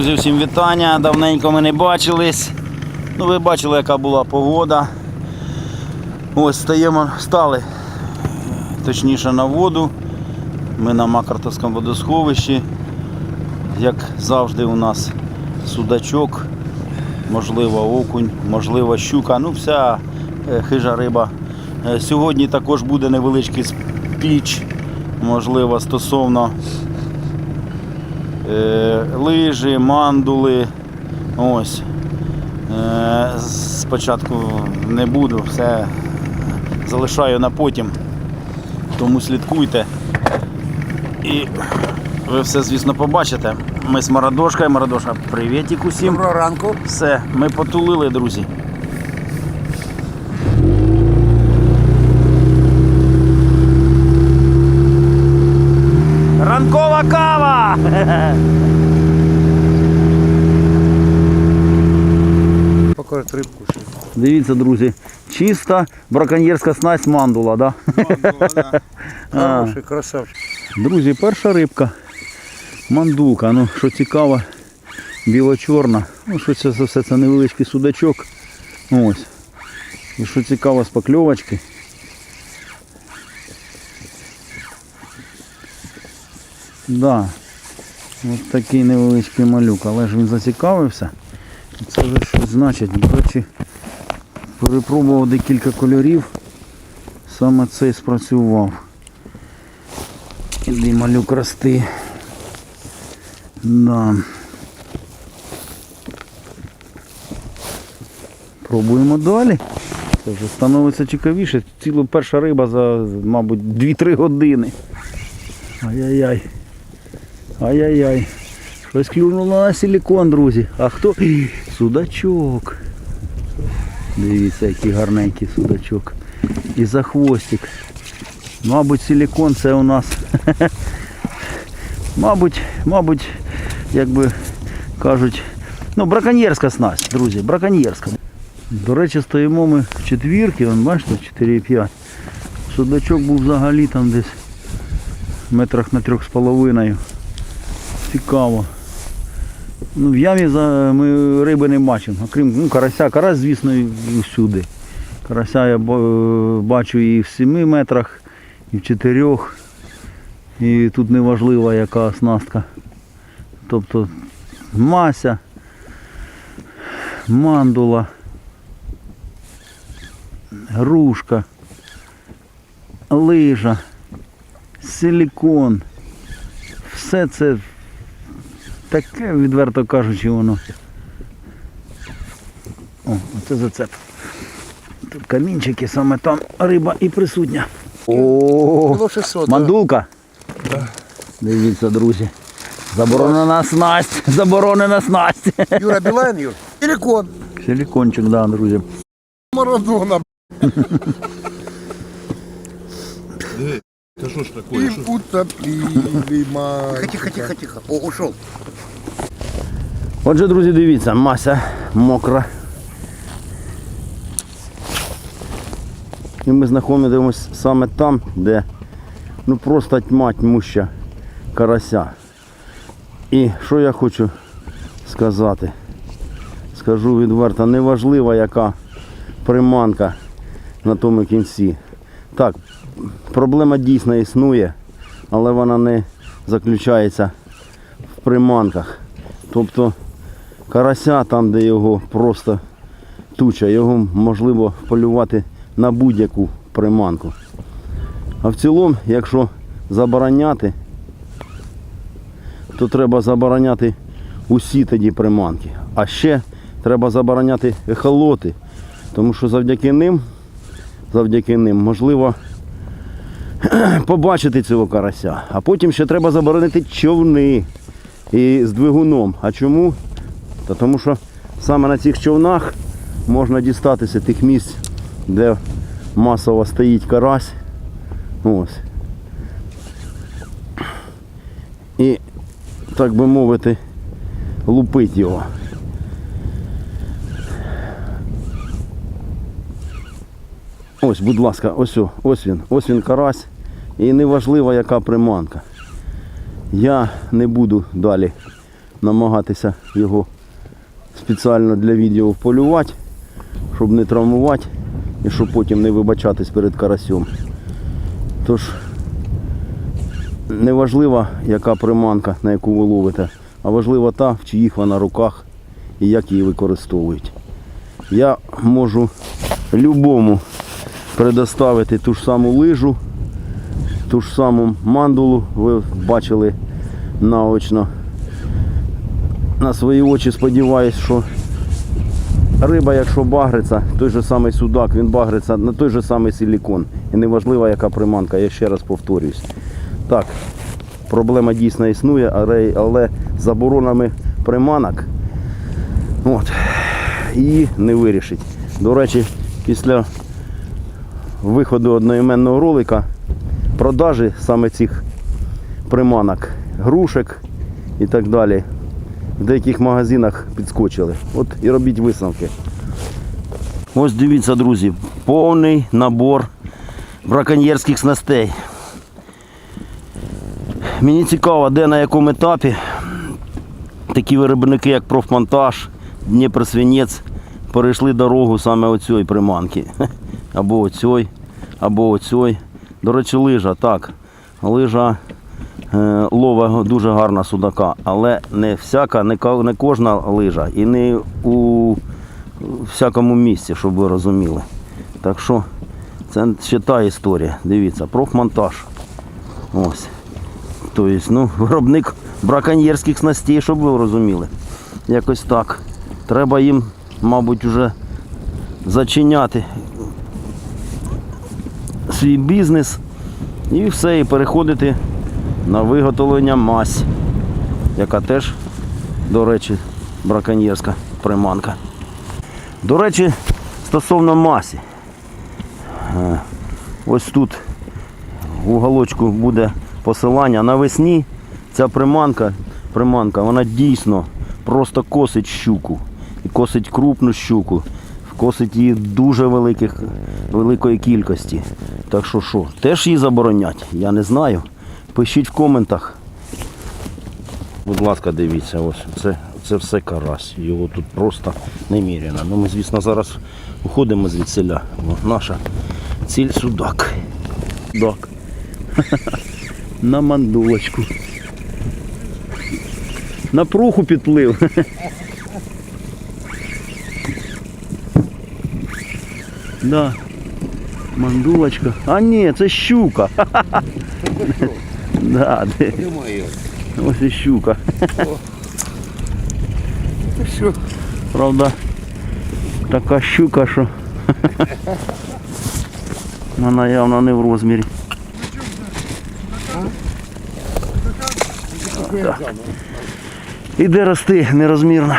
Друзі, всім вітання. Давненько ми не бачились. Ну, ви бачили, яка була погода. Ось стаємо, стали точніше на воду. Ми на Макартовському водосховищі. Як завжди, у нас судачок, можливо, окунь, можливо, щука. Ну, вся е, хижа риба. Е, Сьогодні також буде невеличкий спіч, можливо, стосовно лижі, мандули. Ось. Е, спочатку не буду, все залишаю на потім. Тому слідкуйте. І ви все, звісно, побачите. Ми з Марадошкою. Марадошка, привітик усім. Доброго ранку. Все, ми потулили, друзі. Покажет рыбку. Дивіться, друзі, чиста браконьєрська снасть мандула, да? Хороший, красавчик. Друзі, перша рибка. Мандулка. Ну, що цікаво, біло-чорна. Ну, що це за все, це невеличкий судачок. Ось. І що цікаво з покльовочки. Да. Ось такий невеличкий малюк, але ж він зацікавився. Це вже щось значить. До речі, перепробував декілька кольорів. Саме цей спрацював. Іди малюк рости. Да. Пробуємо далі. Це вже становиться цікавіше. Ціла перша риба за, мабуть, 2-3 години. Ай-яй-яй. Ай-яй-яй. Щось клюнуло на силікон, друзі. А хто? Судачок. Дивіться, який гарненький судачок. І за хвостик. Мабуть, силікон це у нас. мабуть, мабуть, як би кажуть, ну, браконьєрська снасть, друзі, браконьєрська. До речі, стоїмо ми в четвірки, вон, бачите, 4,5. Судачок був взагалі там десь метрах на трьох з половиною. Цікаво. Ну, в ямі за- ми риби не бачимо, окрім ну, карася. Карась, звісно, і всюди. Карася я бачу і в 7 метрах, і в 4. І тут не важливо, яка оснастка. Тобто мася, мандула, грушка, лижа, силікон. Все це таке, відверто кажучи, воно. О, оце зацеп. Тут камінчики, саме там риба і присутня. О, Кило 600. да. мандулка. Дивіться, друзі. Заборонена снасть. Заборонена снасть. Юра Билайн, Юр. Силикон. Силікончик, да, друзі. Марадона. Да что ж такое? И утопили мать. Тихо, тихо, тихо. О, ушел. Отже, друзі, дивіться, маса мокра. І ми знаходимося саме там, де ну просто тьма тьмуща карася. І що я хочу сказати? Скажу відверто, неважливо яка приманка на тому кінці. Так, проблема дійсно існує, але вона не заключається в приманках. Тобто карася там, де його просто туча, його можливо полювати на будь-яку приманку. А в цілому, якщо забороняти, то треба забороняти усі тоді приманки. А ще треба забороняти ехолоти, тому що завдяки ним, завдяки ним можливо побачити цього карася. А потім ще треба заборонити човни і з двигуном. А чому? Та тому що саме на цих човнах можна дістатися тих місць, де масово стоїть карась. Ось. І, так би мовити, лупить його. Ось, будь ласка, ось, ось він, ось він карась. І неважливо, яка приманка. Я не буду далі намагатися його спеціально для відео вполювати, щоб не травмувати і щоб потім не вибачатись перед карасем. Тож не важлива, яка приманка, на яку ви ловите, а важлива та, в чиїх вона руках і як її використовують. Я можу любому предоставити ту ж саму лижу, ту ж саму мандулу, ви бачили наочно. На свої очі сподіваюсь, що риба, якщо багриться, той же самий судак, він багриться на той же самий силікон. І неважливо, яка приманка, я ще раз повторююсь. Так, проблема дійсно існує, але, але заборонами приманок от, її не вирішить. До речі, після виходу одноіменного ролика продажі саме цих приманок, грушек і так далі в деяких магазинах підскочили. От і робіть висновки. Ось дивіться, друзі, повний набор браконьєрських снастей. Мені цікаво, де на якому етапі такі виробники, як профмонтаж, Дніпросвінець, перейшли дорогу саме оцієї приманки. Або оцій, або оцій. До речі, лижа, так. Лижа е, лова дуже гарна судака, але не всяка, не, не кожна лижа і не у всякому місці, щоб ви розуміли. Так що це ще та історія. Дивіться, профмонтаж. Ось. Тобто, ну, виробник браконьєрських снастей, щоб ви розуміли. Якось так. Треба їм, мабуть, вже зачиняти свій бізнес і все, і переходити на виготовлення мазь, яка теж, до речі, браконьєрська приманка. До речі, стосовно масі. Е, Ось тут в уголочку буде посилання. Навесні ця приманка, приманка, вона дійсно просто косить щуку. І косить крупну щуку. Косить її дуже великих, великої кількості. Так що що, теж її заборонять? Я не знаю. Пишіть в коментах. Будь ласка, дивіться, ось це, це все карась. Його тут просто неміряно. Ну ми, звісно, зараз уходимо звідсиля. О, Наша ціль судак. Судак. На мандулочку. На пруху підплив. Да. Мандулочка. А ні, це щука. Да, де. Ё-моё. Ось і щука. Що? Правда, така щука, що вона явно не в розмірі. Так. Іде рости нерозмірно.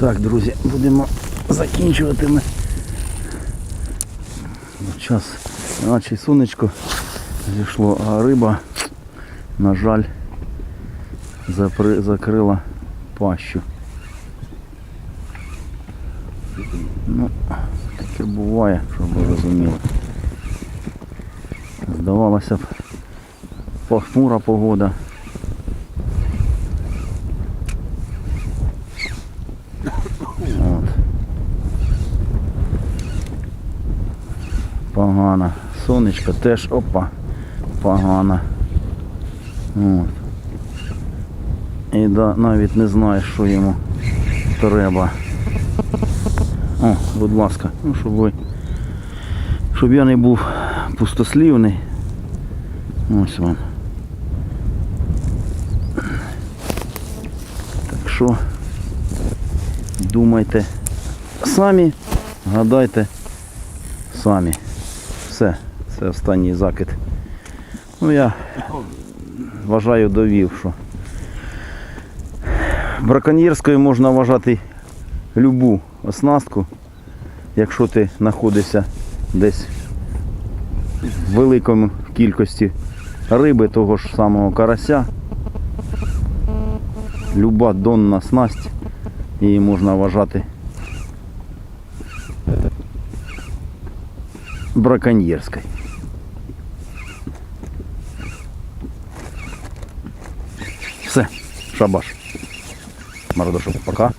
Так, друзі, будемо закінчувати ми. Час, наче сонечко зійшло, а риба, на жаль, запри, закрила пащу. Ну, таке буває, щоб ви розуміли. Здавалося б, похмура погода. От. Погано. Сонечко теж опа. Погано. От. І да, навіть не знаєш, що йому треба. О, будь ласка, ну щоб ви. Щоб я не був пустослівний. Ось вам. Так що думайте самі, гадайте самі. Все, це останній закид. Ну я вважаю довів, що браконьєрською можна вважати любу оснастку, якщо ти знаходишся десь в великому кількості риби, того ж самого карася. Люба донна снасть, її можна вважати браконьєрською. Все, шабаш. Мордошок, пока.